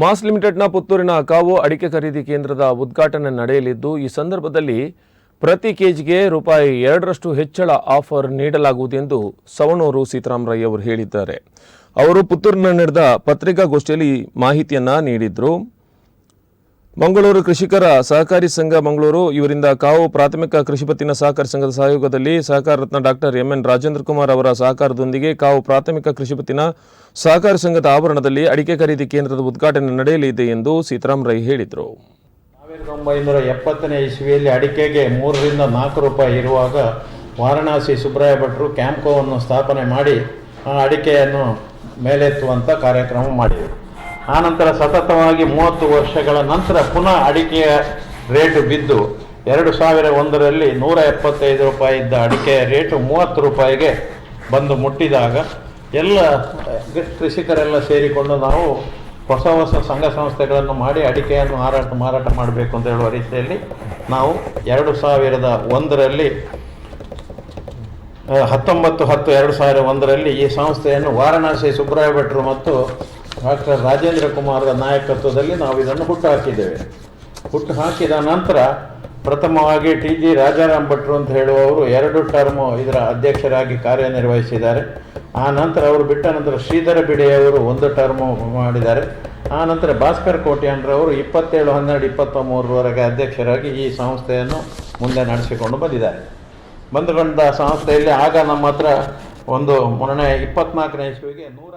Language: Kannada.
ಮಾಸ್ ಲಿಮಿಟೆಡ್ನ ಪುತ್ತೂರಿನ ಕಾವು ಅಡಿಕೆ ಖರೀದಿ ಕೇಂದ್ರದ ಉದ್ಘಾಟನೆ ನಡೆಯಲಿದ್ದು, ಈ ಸಂದರ್ಭದಲ್ಲಿ ಪ್ರತಿ ಕೆಜಿಗೆ ರೂಪಾಯಿ ಎರಡರಷ್ಟು ಹೆಚ್ಚಳ ಆಫರ್ ನೀಡಲಾಗುವುದು ಎಂದು ಸವಣೂರು ಸೀತಾರಾಮರಾಯ್ ರೈ ಅವರು ಹೇಳಿದ್ದಾರೆ. ಅವರು ಪುತ್ತೂರಿನ ನಡೆದ ಪತ್ರಿಕಾಗೋಷ್ಠಿಯಲ್ಲಿ ಮಾಹಿತಿಯನ್ನು ನೀಡಿದ್ರು. ಮಂಗಳೂರು ಕೃಷಿಕರ ಸಹಕಾರಿ ಸಂಘ ಮಂಗಳೂರು, ಇವರಿಂದ ಕಾವು ಪ್ರಾಥಮಿಕ ಕೃಷಿ ಪತ್ತಿನ ಸಹಕಾರಿ ಸಂಘದ ಸಹಯೋಗದಲ್ಲಿ ಸಹಕಾರ ರತ್ನ ಡಾಕ್ಟರ್ ಎಂಎನ್ ರಾಜೇಂದ್ರ ಕುಮಾರ್ ಅವರ ಸಹಕಾರದೊಂದಿಗೆ ಕಾವು ಪ್ರಾಥಮಿಕ ಕೃಷಿ ಪತ್ತಿನ ಸಹಕಾರಿ ಸಂಘದ ಆವರಣದಲ್ಲಿ ಅಡಿಕೆ ಖರೀದಿ ಕೇಂದ್ರದ ಉದ್ಘಾಟನೆ ನಡೆಯಲಿದೆ ಎಂದು ಸೀತಾರಾಮ್ ರೈ ಹೇಳಿದರು. ಸಾವಿರದ ಒಂಬೈನೂರ ಎಪ್ಪತ್ತನೇ ಇಸ್ವಿಯಲ್ಲಿ ಅಡಿಕೆಗೆ ಮೂರರಿಂದ ನಾಲ್ಕು ರೂಪಾಯಿ ಇರುವಾಗ ವಾರಣಾಸಿ ಸುಬ್ರಾಯ ಭಟ್ರು ಕ್ಯಾಂಪ್ಕೋವನ್ನು ಸ್ಥಾಪನೆ ಮಾಡಿ ಆ ಅಡಿಕೆಯನ್ನು ಮೇಲೆತ್ತುವಂಥ ಕಾರ್ಯಕ್ರಮ ಮಾಡಿದರು. ಆನಂತರ ಸತತವಾಗಿ ಮೂವತ್ತು ವರ್ಷಗಳ ನಂತರ ಪುನಃ ಅಡಿಕೆಯ ರೇಟು ಬಿದ್ದು ಎರಡು ಸಾವಿರ ಒಂದರಲ್ಲಿ ನೂರ ಎಪ್ಪತ್ತೈದು ರೂಪಾಯಿ ಇದ್ದ ಅಡಿಕೆಯ ರೇಟು ಮೂವತ್ತು ರೂಪಾಯಿಗೆ ಬಂದು ಮುಟ್ಟಿದಾಗ ಎಲ್ಲ ಕೃಷಿಕರೆಲ್ಲ ಸೇರಿಕೊಂಡು ನಾವು ಹೊಸ ಹೊಸ ಸಂಘ ಸಂಸ್ಥೆಗಳನ್ನು ಮಾಡಿ ಅಡಿಕೆಯನ್ನು ಮಾರಾಟ ಮಾರಾಟ ಮಾಡಬೇಕು ಅಂತ ಹೇಳುವ ರೀತಿಯಲ್ಲಿ ನಾವು ಎರಡು ಸಾವಿರದ ಒಂದರಲ್ಲಿ ಹತ್ತೊಂಬತ್ತು ಹತ್ತು ಎರಡು ಸಾವಿರ ಒಂದರಲ್ಲಿ ಈ ಸಂಸ್ಥೆಯನ್ನು ವಾರಣಾಸಿ ಸುಬ್ರಾಯ ಭಟ್ರು ಮತ್ತು ಡಾಕ್ಟರ್ ರಾಜೇಂದ್ರ ಕುಮಾರ್ ನಾಯಕತ್ವದಲ್ಲಿ ನಾವು ಇದನ್ನು ಹುಟ್ಟು ಹಾಕಿದ್ದೇವೆ. ಹುಟ್ಟು ಹಾಕಿದ ನಂತರ ಪ್ರಥಮವಾಗಿ ಟಿ ಜಿ ರಾಜಾರಾಮ್ ಭಟ್ರು ಅಂತ ಹೇಳುವವರು ಎರಡು ಟರ್ಮು ಇದರ ಅಧ್ಯಕ್ಷರಾಗಿ ಕಾರ್ಯನಿರ್ವಹಿಸಿದ್ದಾರೆ. ಆ ನಂತರ ಅವರು ಬಿಟ್ಟ ನಂತರ ಶ್ರೀಧರ ಬಿಡೆಯವರು ಒಂದು ಟರ್ಮು ಮಾಡಿದ್ದಾರೆ. ಆ ನಂತರ ಭಾಸ್ಕರ್ ಕೋಟ್ಯಾನ್ರವರು ಇಪ್ಪತ್ತೇಳು, ಹನ್ನೆರಡು ಇಪ್ಪತ್ತ ಮೂರರವರೆಗೆ ಅಧ್ಯಕ್ಷರಾಗಿ ಈ ಸಂಸ್ಥೆಯನ್ನು ಮುಂದೆ ನಡೆಸಿಕೊಂಡು ಬಂದಿದ್ದಾರೆ. ಬಂದುಕೊಂಡ ಸಂಸ್ಥೆಯಲ್ಲಿ ಆಗ ನಮ್ಮ ಹತ್ರ ಒಂದು ಮೊನ್ನೆ ಇಪ್ಪತ್ನಾಲ್ಕನೇ ಇಸ್ವಿಗೆ ನೂರ